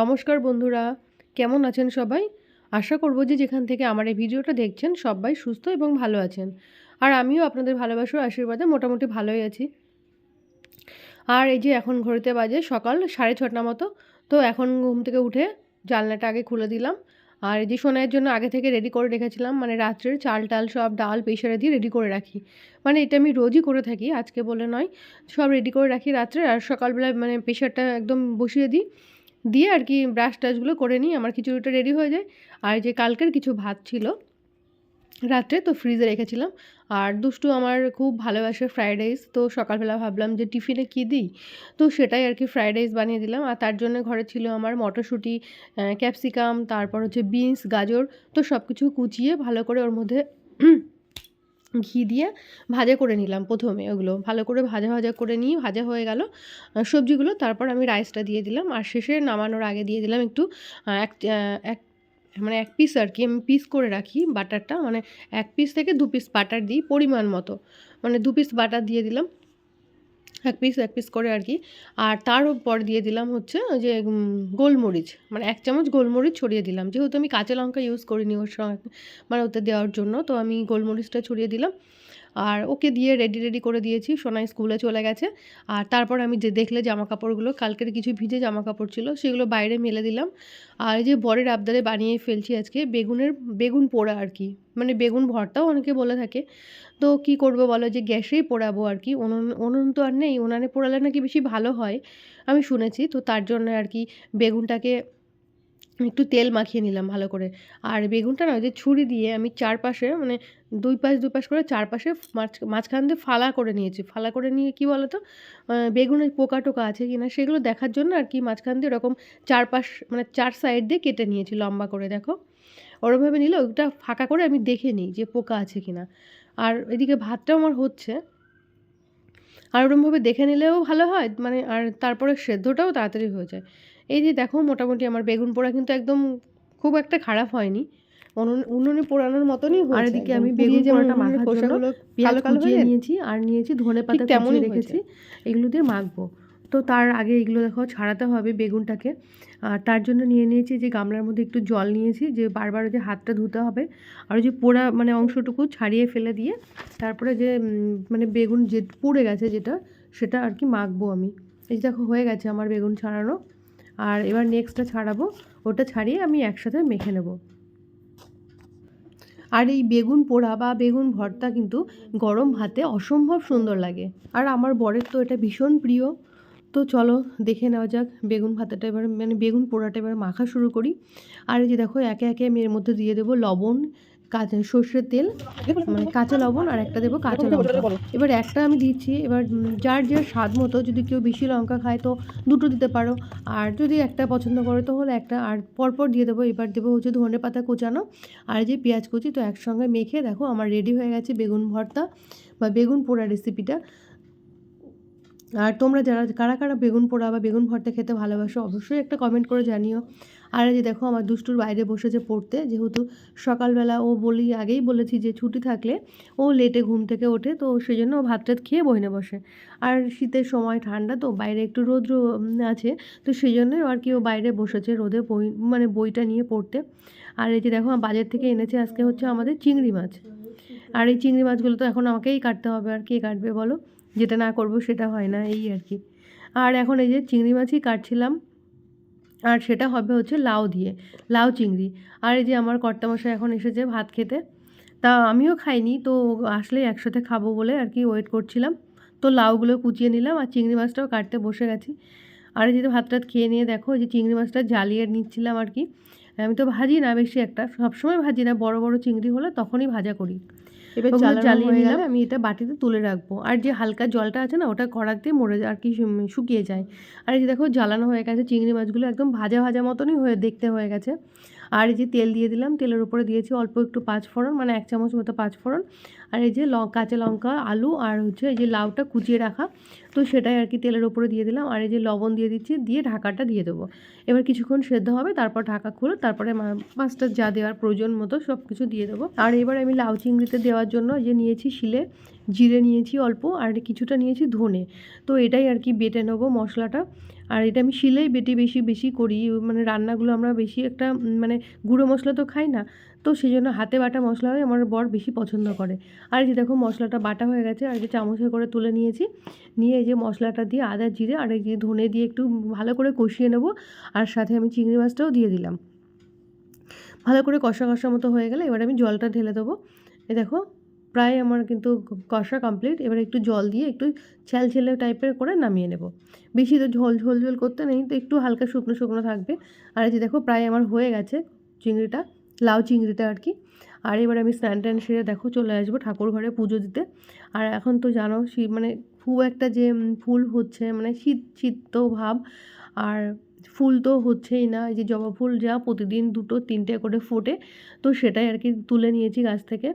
নমস্কার বন্ধুরা, কেমন আছেন সবাই? আশা করব যে যেখান থেকে আমার এই ভিডিওটা দেখছেন সবাই সুস্থ এবং ভালো আছেন। আর আমিও আপনাদের ভালোবাসার আশীর্বাদে মোটামুটি ভালোই আছি। আর এই যে এখন ঘড়িতে বাজে সকাল সাড়ে ছটা মতো, তো এখন ঘুম থেকে উঠে জানলাটা আগে খুলে দিলাম। আর এই যে সোনাইয়ের জন্য আগে থেকে রেডি করে রেখেছিলাম মানে রাত্রের চাল টাল সব ডাল প্রেশারে দিয়ে রেডি করে রাখি। মানে এটা আমি রোজই করে থাকি, আজকে বলে নয়। সব রেডি করে রাখি রাত্রে, আর সকালবেলা মানে প্রেশারটা একদম বসিয়ে দিই। দিয়ে আর কি ব্রাশ টাশগুলো করে নিই, আমার খিচুড়িটা রেডি হয়ে যায়। আর যে কালকের কিছু ভাত ছিল, রাত্রে তো ফ্রিজে রেখেছিলাম। আর দুষ্টু আমার খুব ভালোবাসে ফ্রায়েড রাইস তো সকালবেলা ভাবলাম যে টিফিনে কী দিই? তো সেটাই আর কি ফ্রায়েড রাইস বানিয়ে দিলাম। আর তার জন্য ঘরে ছিল আমার মটরশুঁটি ক্যাপসিকাম তারপর হচ্ছে বিনস গাজর, তো সব কিছু কুচিয়ে ভালো করে ওর মধ্যে ঘি দিয়ে ভাজা করে নিলাম প্রথমে ওগুলো। ভালো করে ভাজা ভাজা করে নিয়ে ভাজা হয়ে গেল। সবজিগুলো তারপর আমি রাইসটা দিয়ে দিলাম। আর শেষে নামানোর আগে দিয়ে দিলাম একটু এক এক মানে এক পিস আর কি। আমি পিস করে রাখি বাটারটা মানে এক পিস থেকে দু পিস বাটার দিই পরিমাণ মতো। মানে দু পিস বাটার দিয়ে দিলাম। এক পিস এক পিস করে আর কি। আর তার উপর দিয়ে দিলাম হচ্ছে যে গোলমরিচ। মানে এক চামচ গোলমরিচ ছড়িয়ে দিলাম। যেহেতু আমি কাঁচা লঙ্কা ইউজ করিনি ওর সঙ্গে মানে ওতে দেওয়ার জন্য, তো আমি গোলমরিচটা ছড়িয়ে দিলাম। আর ওকে দিয়ে রেডি রেডি করে দিয়েছি। সোনাই স্কুলে চলে গেছে। আর তারপর আমি যে দেখলে জামা কাপড়গুলো কালকের কিছু ভিজে জামা কাপড় ছিল, সেগুলো বাইরে মেলে দিলাম। আর এই যে বরের আবদারে বানিয়ে ফেলছি আজকে, বেগুনের, বেগুন পোড়া আর কি। মানে বেগুন ভর্তাও অনেকে বলে থাকে। তো কি করব বলো? যে গ্যাসেই পোড়াবো আর কি। উনুন উনুন তো আর নেই, উনানে পোড়ালে নাকি বেশি ভালো হয়, আমি শুনেছি। তো তার জন্য আর কি বেগুনটাকে একটু তেল মাখিয়ে নিলাম ভালো করে। আর বেগুনটা না যে ছুরি দিয়ে আমি চারপাশে মানে দুই পাশ দুই পাশ করে চারপাশে মাঝ মাঝখান দিয়ে ফালা করে নিয়েছি। ফালা করে নিয়ে কি বলো তো বেগুনের পোকা টোকা আছে কি না সেগুলো দেখার জন্য আর কি মাঝখান দিয়ে ওরকম চারপাশ মানে চার সাইড দিয়ে কেটে নিয়েছি লম্বা করে, দেখো। ওরমভাবে নিলে ওইটা ফাঁকা করে আমি দেখে নিই যে পোকা আছে কি না আর এদিকে ভাতটাও আমার হচ্ছে। আর ওরমভাবে দেখে নিলেও ভালো হয় মানে আর তারপরে সেদ্ধটাও তাড়াতাড়ি হয়ে যায়। এই যে দেখো মোটামুটি আমার বেগুন পোড়া কিন্তু একদম খুব একটা খারাপ হয়নি। উনুন পোড়ানোর মতনই আর এদিকে আমি বেগুন পোড়াটা মাখার জন্য পেঁয়াজ কুচিয়ে নিয়েছি আর নিয়েছি ধনে পাতা কুচিয়ে রেখেছি। এগুলো দিয়ে মাখবো। তো তার আগে এগুলো দেখো ছাড়াতে হবে বেগুনটাকে। আর তার জন্য নিয়ে নিয়েছি যে গামলার মধ্যে একটু জল নিয়েছি যে বারবার যে হাতটা ধুতে হবে। আর যে পোড়া মানে অংশটুকু ছাড়িয়ে ফেলে দিয়ে তারপরে যে মানে বেগুন যে পুড়ে গেছে যেটা সেটা আর কি মাখবো আমি। এই দেখো হয়ে গেছে আমার বেগুন ছাড়ানো। আর এবার নেক্সটটা ছাড়াবো। ওটা ছাড়িয়ে আমি একসাথে মেখে নেব। আর এই বেগুন পোড়া বা বেগুন ভর্তা কিন্তু গরম ভাতে অসম্ভব সুন্দর লাগে। আর আমার বরের তো এটা ভীষণ প্রিয়। তো চলো দেখে নেওয়া যাক বেগুন ভাতাটা এবার মানে বেগুন পোড়াটা এবার মাখা শুরু করি। আর এই যে দেখো, একে একে আমি এর মধ্যে দিয়ে দেবো লবণ কাঁচা সর্ষের তেল মানে কাঁচা লবণ আর একটা দেবো কাঁচা লঙ্কা। এবার একটা আমি দিচ্ছি এবার যার যার স্বাদ মতো যদি কেউ বেশি লঙ্কা খায় তো দুটো দিতে পারো। আর যদি একটা পছন্দ করো তাহলে একটা আর পরপর দিয়ে দেবো। এবার দেবো হচ্ছে ধনে পাতা কোচানো আর যে পেঁয়াজ কুচি তো একসঙ্গে মেখে দেখো আমার রেডি হয়ে গেছে বেগুন ভর্তা বা বেগুন পোড়া রেসিপিটা আর তোমরা যারা কারা কারা বেগুন পোড়া বা বেগুন ভর্তা খেতে ভালোবাসো অবশ্যই একটা কমেন্ট করে জানিও। আর এই যে দেখো আমার দুষ্টুর বাইরে বসেছে পড়তে, যেহেতু সকালবেলা ও বলি, আগেই বলেছি যে ছুটি থাকলে ও লেটে ঘুম থেকে ওঠে, তো সেই জন্য ও ভাত টাত খেয়ে বইনে বসে। আর শীতের সময় ঠান্ডা, তো বাইরে একটু রৌদ্র আছে, তো সেই জন্যই আর কি ও বাইরে বসেছে রোদে বই মানে বইটা নিয়ে পড়তে। আর এই যে দেখো বাজার থেকে এনেছে আজকে হচ্ছে আমাদের চিংড়ি মাছ। আর এই চিংড়ি মাছগুলো তো এখন আমাকেই কাটতে হবে, আর কে কাটবে বলো? যেটা না করব সেটা হয় না, এই আর কি। আর এখন এই যে চিংড়ি মাছই কাটছিলাম। আর সেটা হবে হচ্ছে লাউ দিয়ে, লাউ চিংড়ি। আর এই যে আমার কর্তামশাই এখন এসেছে ভাত খেতে, তা আমিও খাইনি, তো আসলেই একসাথে খাব বলে আর কি ওয়েট করছিলাম। তো লাউগুলো কুচিয়ে নিলাম আর চিংড়ি মাছটাও কাটতে বসে গেছি। আর এই যে ভাত টাত খেয়ে নিয়ে দেখো যে চিংড়ি মাছটা জ্বালিয়ে নিচ্ছিলাম আর কি। আমি তো ভাজি না বেশি একটা, সবসময় ভাজি না, বড় বড় চিংড়ি হলে তখনই ভাজা করি। এবার জ্বালিয়ে নিলাম আমি এটা বাটিতে তুলে রাখব। আর যে হালকা জলটা আছে না ওটা কড়াতে মরে আর কি শুকিয়ে যায়। আর এই যে দেখো জ্বালানো হয়ে গেছে চিংড়ি মাছগুলো একদম ভাজা ভাজা মতনই হয়ে দেখতে হয়ে গেছে। আর এই যে তেল দিয়ে দিলাম, তেলের উপরে দিয়েছি অল্প একটু পাঁচ ফোড়ন মানে এক চামচ মতো পাঁচ ফোড়ন। আর এই যে কাঁচা লঙ্কা, আলু আর হচ্ছে এই যে লাউটা কুচিয়ে রাখা, তো সেটাই আর কি তেলের উপরে দিয়ে দিলাম। আর এই যে লবণ দিয়ে দিচ্ছি, দিয়ে ঢাকাটা দিয়ে দেবো। এবার কিছুক্ষণ সেদ্ধ হবে, তারপর ঢাকা খুলে তারপরে মাছটা যা দেওয়ার প্রয়োজন মতো সব কিছু দিয়ে দেবো। আর এবার আমি লাউ চিংড়িতে দেওয়ার জন্য যে নিয়েছি শিলে জিরে নিয়েছি অল্প আর কিছুটা নিয়েছি ধনে। তো এটাই আর কি বেটে নেব মশলাটা। আর এটা আমি শিলেই বেটে বেশি বেশি করি। মানে রান্নাগুলো আমরা বেশি একটা মানে গুঁড়ো মশলা তো খাই না। তো সেই জন্য হাতে বাটা মশলাই আমার বর বেশি পছন্দ করে। আর যে দেখো মশলাটা বাটা হয়ে গেছে, আর যে চামচে করে তুলে নিয়েছি। নিয়ে এই যে মশলাটা দিয়ে আদা, জিরে আর এই যে ধনে দিয়ে একটু ভালো করে কষিয়ে নেব। আর সাথে আমি চিংড়ি মাছটাও দিয়ে দিলাম। ভালো করে কষা কষা মতো হয়ে গেলে এবার আমি জলটা ঢেলে দেবো। এই দেখো প্রায় আমার কিন্তু কষা কমপ্লিট এবার একটু জল দিয়ে একটু ছ্যাল ছেলে টাইপের করে নামিয়ে নেব। বেশি তো ঝোল ঝোল ঝোল করতে নেই, তো একটু হালকা শুকনো শুকনো থাকবে। আর এই যে দেখো, প্রায় আমার হয়ে গেছে চিংড়িটা, লাউ চিংড়িটা আর কি। আর এবার আমি স্নান ট্যান সেরে দেখো চলে আসব ঠাকুর ঘরে পুজো দিতে। আর এখন তো জানো শীত মানে খুব একটা যে ফুল হচ্ছে মানে শীত শীত তো ভাব। আর ফুল তো হচ্ছেই না, এই যে জবা ফুল যা প্রতিদিন দুটো, তিনটে করে ফোটে, তো সেটাই আর কি তুলে নিয়েছি গাছ থেকে।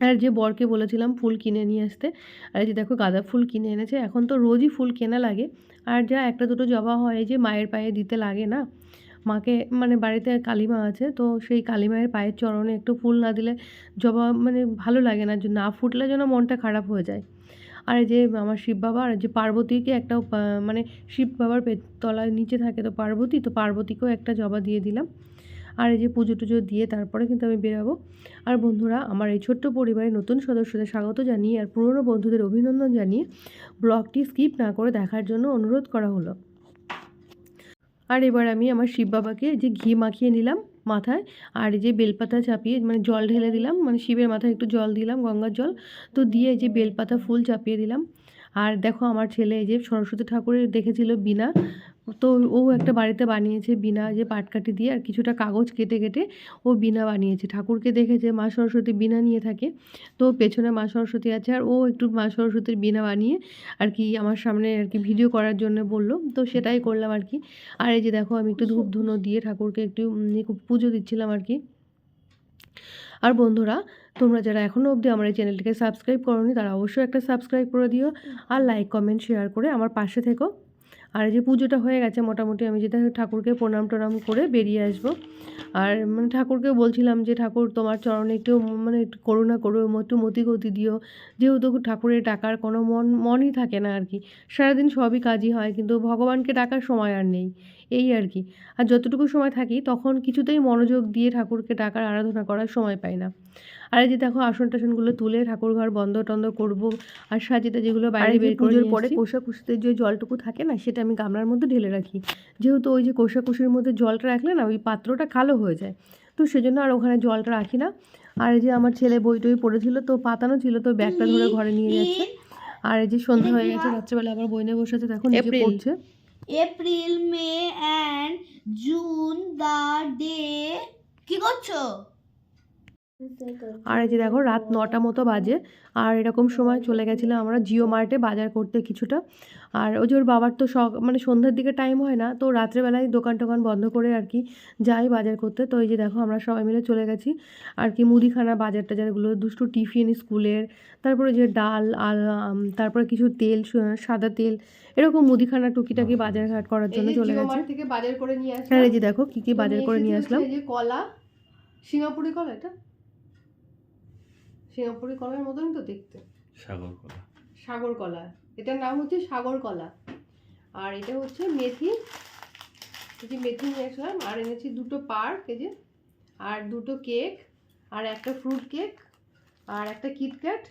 আর যে বরকে বলেছিলাম ফুল কিনে নিয়ে আসতে, আর যে দেখো গাঁদা ফুল কিনে এনেছে, এখন তো রোজই ফুল কেনা লাগে। আর যা একটা দুটো জবা হয় যে মায়ের পায়ে দিতে লাগে না? মাকে মানে বাড়িতে কালিমা আছে, তো সেই কালিমায়ের পায়ের চরণে একটু ফুল না দিলে জবা মানে ভালো লাগে না না ফুটলে যেন মনটা খারাপ হয়ে যায়। আর যে আমার শিব বাবা, আর যে পার্বতীকে একটা মানে শিব বাবার তলায় নিচে থাকে তো পার্বতী, তো পার্বতীকেও একটা জবা দিয়ে দিলাম। আর এই যে পুজো টুজো দিয়ে তারপরে কিন্তু আমি বেরাবো। আর বন্ধুরা, আমার এই ছোট্ট পরিবারের নতুন সদস্যদের স্বাগত জানিয়ে আর পুরনো বন্ধুদের অভিনন্দন জানিয়ে ব্লগটি স্কিপ না করে দেখার জন্য অনুরোধ করা হলো। আর এবার আমি আমার শিব বাবাকে যে ঘি মাখিয়ে নিলাম মাথায় আর এই যে বেলপাতা চাপিয়ে মানে জল ঢেলে দিলাম মানে শিবের মাথায় একটু জল দিলাম, গঙ্গার জল। তো দিয়ে এই যে বেলপাতা ফুল চাপিয়ে দিলাম। আর দেখো আমার ছেলে এই যে সরস্বতী ঠাকুরের দেখেছিল বিনা তো ও একটা বাড়িতে বানিয়েছে বিনা যে পাটকাঠি দিয়ে আর কিছুটা কাগজ কেটে কেটে ও বিনা বানিয়েছে। ঠাকুরকে দেখেছে মা সরস্বতী বিনা নিয়ে থাকে তো পেছনে মা সরস্বতী আছে আর ও একটু মা সরস্বতীর বিনা বানিয়ে আর কি আমার সামনে আর কি ভিডিও করার জন্য বলল তো সেটাই করলাম আর কি। আর এই যে দেখো আমি একটু ধূপ ধুনো দিয়ে ঠাকুরকে একটু পুজো দিচ্ছিলাম আর কি। আর বন্ধুরা, তোমরা যারা এখনও অবধি আমার এই চ্যানেলটিকে সাবস্ক্রাইব করোনি, তারা অবশ্যই একটা সাবস্ক্রাইব করে দিও আর লাইক কমেন্ট শেয়ার করে আমার পাশে থেকো। আর যে পুজোটা হয়ে গেছে, মোটামুটি আমি যেটা ঠাকুরকে প্রণাম টনাম করে বেরিয়ে আসব। আর মানে ঠাকুরকে বলছিলাম যে, ঠাকুর, তোমার চরণে একটু মানে একটু করুণা করো, একটু মতি গতি দিও। যেহেতু ঠাকুরের ডাকার কোনো মন, মনই থাকে না আর কি। সারাদিন সবই কাজই হয়, কিন্তু ভগবানকে ডাকার সময় আর নেই। এই আর কি। আর যতটুকু সময় থাকি তখন কিছুতেই মনোযোগ দিয়ে ঠাকুরকে ডাকার আরাধনা করার সময় পাই না। আর এই যে দেখো আসন টাসনগুলো তুলে ঠাকুর ঘর বন্ধ টন্ধ করব আর সাজিটা যেগুলো বাইরে বের পুজোর পরে কোষাকুষিতে যে জলটুকু থাকে না সেটা আমি গামলার মধ্যে ঢেলে রাখি। যেহেতু ওই যে কোষাকুষির মধ্যে জলটা রাখলে না ওই পাত্রটা কালো হয়ে যায়। তো সেজন্য আর ওখানে জলটা রাখি না। আর এই যে আমার ছেলে বই টই পড়েছিল তো পাতানো ছিল তো ব্যাগটা ধরে ঘরে নিয়ে যাচ্ছে। আর এই যে সন্ধ্যা হয়ে গেছে রাত্রেবেলা আবার বই নিয়ে বসে আছে দেখো নিজে পড়ছে। April May and June the day. কি করছ? আর এই যে দেখো রাত নটা মতো বাজে। আর এরকম সময় চলে গেছিলাম আমরা জিও মার্টে বাজার করতে কিছুটা। আর ওই যে ওর বাবার তো সক মানে সন্ধ্যার দিকে টাইম হয় না তো রাত্রেবেলায় দোকান টোকান বন্ধ করে আর কি যাই বাজার করতে। তো এই যে দেখো আমরা সবাই মিলে চলে গেছি। আর কি মুদিখানা বাজার টাজারগুলো দুষ্টু টিফিন স্কুলের তারপরে যে ডাল আর তারপরে কিছু তেল সাদা তেল এরকম মুদিখানা টুকিটাকি বাজার ঘাট করার জন্য চলে গেছে। থেকে বাজার করে নিয়ে আসলাম এই যে দেখো কী কী বাজার করে নিয়ে আসলাম। কলা সিঙ্গাপুরি কলা এটা? সিঙ্গাপুরি কলার মতনই তো দেখতে। সাগর কলা সাগর কলা এটার নাম হচ্ছে সাগর কলা আর এটা হচ্ছে মেথি। এই যে মেথি নিয়ে আসলাম আর এনেছি দুটো পার্ক এই যে আর দুটো কেক আর একটা ফ্রুট কেক আর একটা কিটক্যাট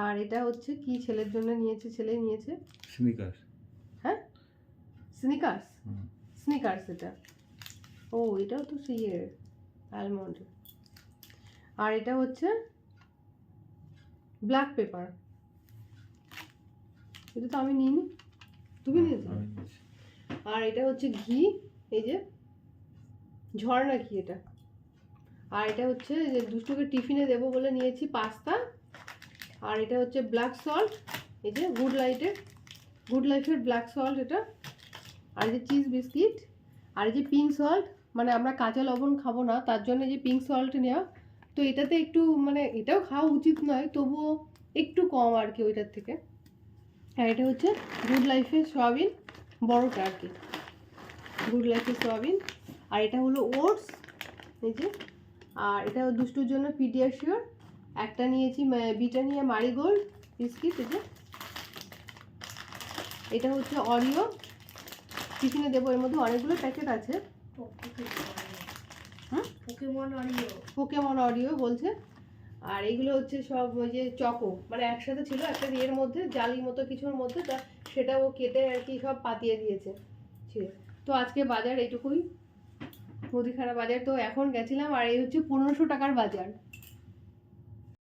আর এটা হচ্ছে কি ছেলের জন্য নিয়েছে ছেলে নিয়েছে। স্নিকার হ্যাঁ? স্নিকার্স? স্নিকার্স এটা। ও এটাও তো সেই অ্যালমন্ড আর এটা হচ্ছে ব্ল্যাক পেপার এটা তো আমি নিইনি। তুমি নিয়েছো? আর এটা হচ্ছে ঘি এই যে ঝর্ণা ঘি এটা? আর এটা হচ্ছে যে দুষ্টুকে টিফিনে দেবো বলে নিয়েছি পাস্তা। আর এটা হচ্ছে ব্ল্যাক সল্ট এই যে গুড লাইটের গুড লাইফের ব্ল্যাক সল্ট এটা। আর এই যে চিজ বিস্কিট আর এই যে পিঙ্ক সল্ট মানে আমরা কাঁচা লবণ খাব না তার জন্য যে পিঙ্ক সল্ট নেওয়া। তো এটাতে একটু মানে এটাও খাওয়া উচিত নয়, তবুও একটু কম আর কি ওইটার থেকে। আর এটা হচ্ছে গুড লাইফের সয়াবিন বড়টা আর কি গুড লাইফের সয়াবিন। আর এটা হলো ওটস, এই যে। আর এটা দুষ্টুর জন্য পিডিয়াশিওর একটা নিয়েছি বিটানিয়া মারিগোল্ড বিস্কিট, এই যে। এটা হচ্ছে অরিও টিফিনে দেবো, এর মধ্যে অনেকগুলো প্যাকেট আছে? পোকেমন অডিও বলছে। আর এগুলো হচ্ছে সব ওই যে চকো। মানে একসাথে ছিল একটা ইয়ের মধ্যে, জালির মতো কিছুর মধ্যে, তা সেটা ও কেটে আর কি সব পাতিয়ে দিয়েছে। তো আজকে বাজার এইটুকুই। মুদিখানা বাজার। তো এখন গেছিলাম আর এই হচ্ছে পনেরোশো টাকার বাজার।